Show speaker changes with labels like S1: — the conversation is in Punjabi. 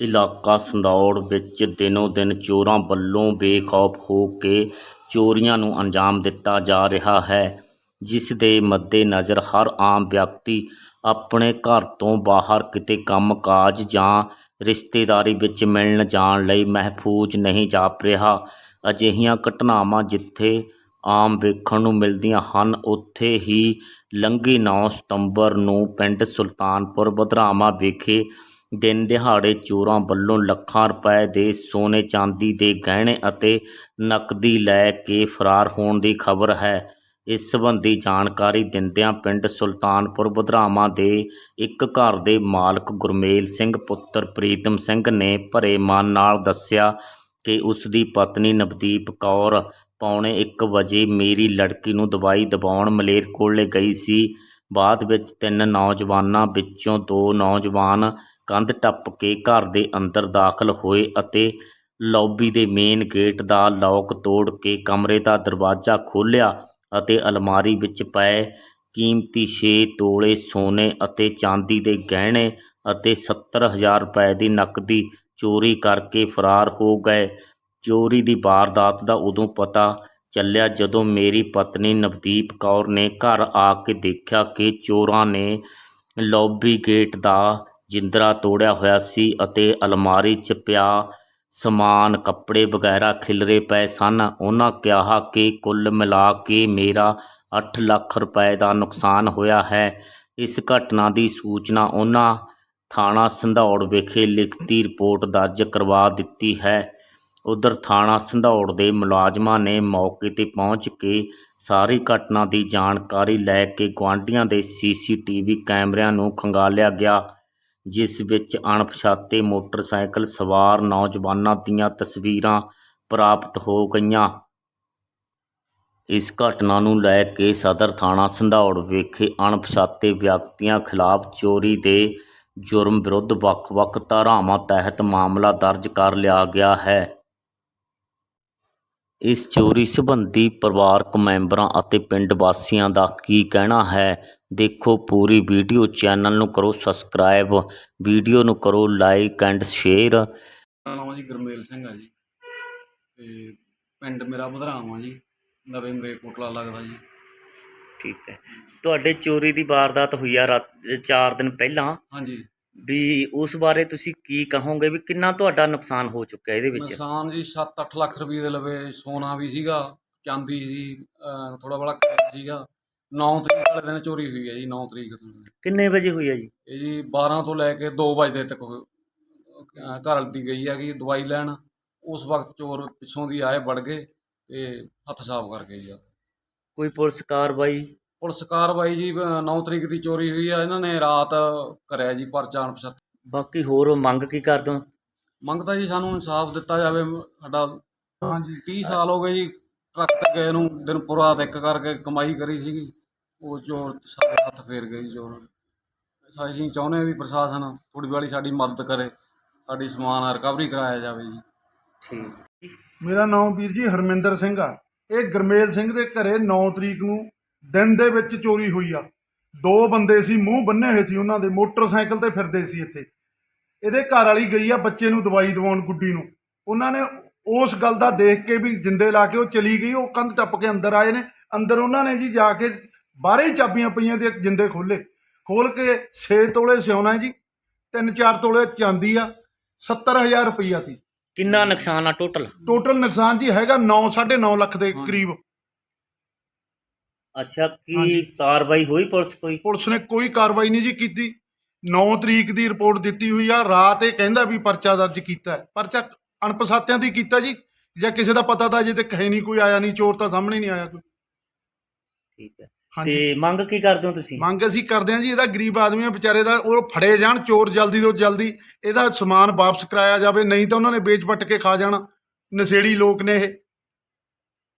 S1: ਇਲਾਕਾ ਸੰਦੌੜ ਵਿੱਚ ਦਿਨੋ ਦਿਨ ਚੋਰਾਂ ਵੱਲੋਂ ਬੇਖੌਫ ਹੋ ਕੇ ਚੋਰੀਆਂ ਨੂੰ ਅੰਜਾਮ ਦਿੱਤਾ ਜਾ ਰਿਹਾ ਹੈ, ਜਿਸ ਦੇ ਮੱਦੇਨਜ਼ਰ ਹਰ ਆਮ ਵਿਅਕਤੀ ਆਪਣੇ ਘਰ ਤੋਂ ਬਾਹਰ ਕਿਤੇ ਕੰਮਕਾਜ ਜਾਂ ਰਿਸ਼ਤੇਦਾਰੀ ਵਿੱਚ ਮਿਲਣ ਜਾਣ ਲਈ ਮਹਿਫੂਜ਼ ਨਹੀਂ ਜਾਪ ਰਿਹਾ। ਅਜਿਹੀਆਂ ਘਟਨਾਵਾਂ ਜਿੱਥੇ ਆਮ ਵੇਖਣ ਨੂੰ ਮਿਲਦੀਆਂ ਹਨ, ਉੱਥੇ ਹੀ ਲੰਘੀ 9 ਸਤੰਬਰ ਨੂੰ ਪਿੰਡ ਸੁਲਤਾਨਪੁਰ ਬਧਰਾਵਾਂ ਵਿਖੇ ਦਿਨ ਦਿਹਾੜੇ ਚੋਰਾਂ ਵੱਲੋਂ ਲੱਖਾਂ ਰੁਪਏ ਦੇ ਸੋਨੇ ਚਾਂਦੀ ਦੇ ਗਹਿਣੇ ਅਤੇ ਨਕਦੀ ਲੈ ਕੇ ਫਰਾਰ ਹੋਣ ਦੀ ਖਬਰ ਹੈ। ਇਸ ਸੰਬੰਧੀ ਜਾਣਕਾਰੀ ਦਿੰਦਿਆਂ ਪਿੰਡ ਸੁਲਤਾਨਪੁਰ ਬਧਰਾਵਾਂ ਦੇ ਇੱਕ ਘਰ ਦੇ ਮਾਲਕ ਗੁਰਮੇਲ ਸਿੰਘ ਪੁੱਤਰ ਪ੍ਰੀਤਮ ਸਿੰਘ ਨੇ ਭਰੇ ਮਨ ਨਾਲ ਦੱਸਿਆ ਕਿ ਉਸ ਦੀ ਪਤਨੀ ਨਵਦੀਪ ਕੌਰ ਪੌਣੇ 1 ਵਜੇ ਮੇਰੀ ਲੜਕੀ ਨੂੰ ਦਵਾਈ ਦਿਵਾਉਣ ਮਲੇਰਕੋਟਲੇ ਗਈ ਸੀ। ਬਾਅਦ ਵਿੱਚ ਤਿੰਨ ਨੌਜਵਾਨਾਂ ਵਿੱਚੋਂ ਦੋ ਨੌਜਵਾਨ ਕੰਧ ਟੱਪ ਕੇ ਘਰ ਦੇ ਅੰਦਰ ਦਾਖਲ ਹੋਏ ਅਤੇ ਲੌਬੀ ਦੇ ਮੇਨ ਗੇਟ ਦਾ ਲੌਕ ਤੋੜ ਕੇ ਕਮਰੇ ਦਾ ਦਰਵਾਜ਼ਾ ਖੋਲ੍ਹਿਆ ਅਤੇ ਅਲਮਾਰੀ ਵਿੱਚ ਪਏ ਕੀਮਤੀ 6 ਤੋਲੇ ਸੋਨੇ ਅਤੇ ਚਾਂਦੀ ਦੇ ਗਹਿਣੇ ਅਤੇ 70000 ਰੁਪਏ ਦੀ ਨਕਦੀ ਚੋਰੀ ਕਰਕੇ ਫਰਾਰ ਹੋ ਗਏ। ਚੋਰੀ ਦੀ ਵਾਰਦਾਤ ਦਾ ਉਦੋਂ ਪਤਾ ਚੱਲਿਆ ਜਦੋਂ ਮੇਰੀ ਪਤਨੀ ਨਵਦੀਪ ਕੌਰ ਨੇ ਘਰ ਆ ਕੇ ਦੇਖਿਆ ਕਿ ਚੋਰਾਂ ਨੇ ਲੌਬੀ ਗੇਟ ਦਾ ਜਿੰਦਰਾ ਤੋੜਿਆ ਹੋਇਆ ਸੀ ਅਤੇ ਅਲਮਾਰੀ 'ਚ ਪਿਆ ਸਮਾਨ, ਕੱਪੜੇ ਵਗੈਰਾ ਖਿਲਰੇ ਪਏ ਸਨ। ਉਹਨਾਂ ਕਿਹਾ ਕਿ ਕੁੱਲ ਮਿਲਾ ਕੇ ਮੇਰਾ 8 ਲੱਖ ਰੁਪਏ ਦਾ ਨੁਕਸਾਨ ਹੋਇਆ ਹੈ। ਇਸ ਘਟਨਾ ਦੀ ਸੂਚਨਾ ਉਹਨਾਂ ਥਾਣਾ ਸੰਧੌੜ ਵਿਖੇ ਲਿਖਤੀ ਰਿਪੋਰਟ ਦਰਜ ਕਰਵਾ ਦਿੱਤੀ ਹੈ। ਉਧਰ ਥਾਣਾ ਸੰਧੌੜ ਦੇ ਮੁਲਾਜ਼ਮਾਂ ਨੇ ਮੌਕੇ ਤੇ ਪਹੁੰਚ ਕੇ ਸਾਰੀ ਘਟਨਾ ਦੀ ਜਾਣਕਾਰੀ ਲੈ ਕੇ ਗੁਆਂਢੀਆਂ ਦੇ ਸੀਸੀਟੀਵੀ ਕੈਮਰਿਆਂ ਨੂੰ ਖੰਗਾਲਿਆ ਗਿਆ। ਜਿਸ ਵਿੱਚ ਅਣਪਛਾਤੇ ਮੋਟਰਸਾਈਕਲ ਸਵਾਰ ਨੌਜਵਾਨਾਂ ਦੀਆਂ ਤਸਵੀਰਾਂ ਪ੍ਰਾਪਤ ਹੋ ਗਈਆਂ। ਇਸ ਘਟਨਾ ਨੂੰ ਲੈ ਕੇ ਸਦਰ ਥਾਣਾ ਸੰਧੌੜ ਵਿਖੇ ਅਣਪਛਾਤੇ ਵਿਅਕਤੀਆਂ ਖਿਲਾਫ ਚੋਰੀ ਦੇ ਜੁਰਮ ਵਿਰੁੱਧ ਵੱਖ-ਵੱਖ ਧਾਰਾਵਾਂ ਤਹਿਤ ਮਾਮਲਾ ਦਰਜ ਕਰ ਲਿਆ ਗਿਆ ਹੈ। ਇਸ ਚੋਰੀ ਸੰਬੰਧੀ ਪਰਿਵਾਰਕ ਮੈਂਬਰਾਂ ਅਤੇ ਪਿੰਡ ਵਾਸੀਆਂ ਦਾ ਕੀ ਕਹਿਣਾ ਹੈ? ਦੇਖੋ ਪੂਰੀ ਵੀਡੀਓ ਚੈਨਲ ਨੂੰ ਕਰੋ ਸਬਸਕ੍ਰਾਈਬ ਵੀਡੀਓ ਨੂੰ ਕਰੋ ਲਾਈਕ ਐਂਡ ਸ਼ੇਅਰ।
S2: ਨਾਮ ਜੀ ਗੁਰਮੇਲ ਸਿੰਘ ਆ ਜੀ ਤੇ ਪਿੰਡ ਮੇਰਾ ਬਧਰਾਵਾਂ ਜੀ ਨਵੇਂ ਮਰੇ ਕੋਟਲਾ ਲੱਗਦਾ ਜੀ।
S1: ਠੀਕ ਹੈ। ਤੁਹਾਡੇ ਚੋਰੀ ਦੀ ਵਾਰਦਾਤ ਹੋਈ ਆ ਰਾਤ 4 ਦਿਨ ਪਹਿਲਾਂ?
S2: ਹਾਂਜੀ।
S1: ਵੀ ਉਸ ਬਾਰੇ ਤੁਸੀਂ ਕੀ ਕਹੋਗੇ ਵੀ ਕਿੰਨਾ ਤੁਹਾਡਾ ਨੁਕਸਾਨ ਹੋ ਚੁੱਕਿਆ ਇਹਦੇ ਵਿੱਚ?
S2: ਨੁਕਸਾਨ ਜੀ 7-8 ਲੱਖ ਰੁਪਏ ਦੇ ਲਵੇ ਸੋਨਾ ਵੀ ਸੀਗਾ ਚਾਂਦੀ ਸੀ ਥੋੜਾ ਬੜਾ ਕੈਸ਼ ਸੀਗਾ। 9 ਤਰੀਕ ਵਾਲੇ ਦਿਨ ਚੋਰੀ ਹੋਈ ਹੈ ਜੀ 9 ਤਰੀਕ ਤੋਂ।
S1: ਕਿੰਨੇ ਵਜੇ ਹੋਈ ਆ ਜੀ?
S2: ਇਹ ਜੀ 12 ਤੋਂ ਲੈ ਕੇ 2 ਵਜੇ ਤੱਕ ਘਰ ਦੀ ਗਈ ਹੈਗੀ ਦਵਾਈ ਲੈਣ। ਉਸ ਵਕਤ ਚੋਰ ਪਿੱਛੋਂ ਦੀ ਆਏ ਵੜ ਗਏ ਤੇ ਹੱਥ ਸਾਫ਼ ਕਰਕੇ ਜੀ
S1: ਕੋਈ ਪੁਲਿਸ ਕਾਰਵਾਈ
S2: ਪੁਲਿਸ ਕਾਰਵਾਈ ਜੀ 9 ਤਰੀਕ ਦੀ ਚੋਰੀ ਹੋਈ ਆ ਇਹਨਾਂ ਨੇ ਰਾਤ ਕਰਿਆ ਜੀ ਪਰਚਾ ਅਣਪਛਾਤ
S1: ਬਾਕੀ ਹੋਰ ਮੰਗ ਕੀ ਕਰਦੇ ਹੋ?
S2: ਮੰਗਦਾ ਜੀ ਸਾਨੂੰ ਇਨਸਾਫ ਦਿੱਤਾ ਜਾਵੇ ਸਾਡਾ ਹਾਂਜੀ 30 ਸਾਲ ਹੋ ਗਏ ਜੀ ਟਰੱਕ ਤੇ ਗਏ ਨੂੰ ਦਿਨ ਪੁਰਾ ਤੇ ਇੱਕ ਕਰਕੇ ਕਮਾਈ ਕਰੀ ਸੀਗੀ ਉਹ ਚੋਰ ਸਾਡੇ ਹੱਥ ਫੇਰ ਗਏ ਜੀ ਚੋਰ ਅਸੀਂ ਚਾਹੁੰਦੇ ਵੀ ਪ੍ਰਸ਼ਾਸਨ ਥੋੜੀ ਵਾਲੀ ਸਾਡੀ ਮਦਦ ਕਰੇ ਸਾਡੀ ਸਮਾਨ ਰਿਕਵਰੀ ਕਰਾਇਆ ਜਾਵੇ ਜੀ।
S1: ਠੀਕ।
S3: ਮੇਰਾ ਨਾਮ ਵੀਰ ਜੀ ਹਰਮਿੰਦਰ ਸਿੰਘ ਆ। ਇਹ ਗਰਮੇਲ ਸਿੰਘ ਦੇ ਘਰੇ 9 ਤਰੀਕ ਨੂੰ ਦਿਨ ਦੇ ਵਿੱਚ ਚੋਰੀ ਹੋਈ ਆ। ਦੋ ਬੰਦੇ ਸੀ ਮੂੰਹ ਬੰਨੇ ਹੋਏ ਸੀ ਉਹਨਾਂ ਦੇ ਮੋਟਰਸਾਈਕਲ ਤੇ ਫਿਰਦੇ ਸੀ ਇੱਥੇ। ਇਹਦੇ ਘਰ ਵਾਲੀ ਗਈ ਆ ਬੱਚੇ ਨੂੰ ਦਵਾਈ ਦਿਵਾਉਣ ਗੁੱਡੀ ਨੂੰ। ਉਹਨਾਂ ਨੇ ਉਸ ਗੱਲ ਦਾ ਦੇਖ ਕੇ ਵੀ ਜਿੰਦੇ ਲਾ ਕੇ ਉਹ ਚਲੀ ਗਈ ਉਹ ਕੰਧ ਟੱਪ ਕੇ ਅੰਦਰ ਆਏ ਨੇ। ਅੰਦਰ ਉਹਨਾਂ ਨੇ ਜੀ ਜਾ ਕੇ ਬਾਹਰੇ ਚਾਬੀਆਂ ਪਈਆਂ ਤੇ ਜਿੰਦੇ ਖੋਲੇ ਖੋਲ ਕੇ 6 ਤੋਲੇ ਸਿਉਣਾ ਜੀ 3-4 ਤੋਲੇ ਚਾਂਦੀ ਆ 70000 ਰੁਪਈਆ ਸੀ
S1: ਕਿੰਨਾ ਨੁਕਸਾਨ ਆ ਟੋਟਲ
S3: ਟੋਟਲ ਨੁਕਸਾਨ ਜੀ ਹੈਗਾ 9 9.5 ਲੱਖ ਦੇ। ਕਰੀਬ।
S1: ਅੱਛਾ ਕੀ
S3: ਹਾਂਜੀ।
S1: ਕਾਰਵਾਈ ਹੋਈ ਪੁਲਿਸ ਕੋਈ?
S3: ਪੁਲਿਸ ਨੇ ਕੋਈ ਕਾਰਵਾਈ ਨਹੀਂ ਜੀ ਕੀਤੀ। 9 ਤਰੀਕ ਦੀ ਰਿਪੋਰਟ ਦਿੱਤੀ ਹੋਈ ਆ ਰਾਤ ਇਹ ਕਹਿੰਦਾ ਵੀ ਪਰਚਾ ਦਰਜ ਕੀਤਾ ਹੈ। ਪਰਚਾ ਅਣਪਛਾਤਿਆਂ ਦੀ ਕੀਤਾ ਜੀ ਜਾਂ ਕਿਸੇ ਦਾ ਪਤਾ ਤਾਂ ਅਜੇ ਤੱਕ ਹੈ ਨਹੀਂ ਕੋਈ ਆਇਆ ਨਹੀਂ ਚੋਰ ਤਾਂ ਸਾਹਮਣੇ ਨਹੀਂ ਆਇਆ ਕੋਈ।
S1: ਠੀਕ ਹੈ।
S3: ਹਾਂਜੀ।
S1: ਤੇ ਮੰਗ ਕੀ ਕਰਦੇ ਹੋ ਤੁਸੀਂ?
S3: ਮੰਗ ਅਸੀਂ ਕਰਦੇ ਹਾਂ ਜੀ ਇਹਦਾ ਗਰੀਬ ਆਦਮੀ ਆ ਵਿਚਾਰੇ ਦਾ ਉਹ ਫੜੇ ਜਾਣ ਚੋਰ ਜਲਦੀ ਤੋਂ ਜਲਦੀ ਇਹਦਾ ਸਮਾਨ ਵਾਪਸ ਕਰਾਇਆ ਜਾਵੇ ਨਹੀਂ ਤਾਂ ਉਹਨਾਂ ਨੇ ਵੇਚ ਪੱਟ ਕੇ ਖਾ ਜਾਣਾ। ਨਸ਼ੇੜੀ ਲੋਕ ਨੇ ਇਹ।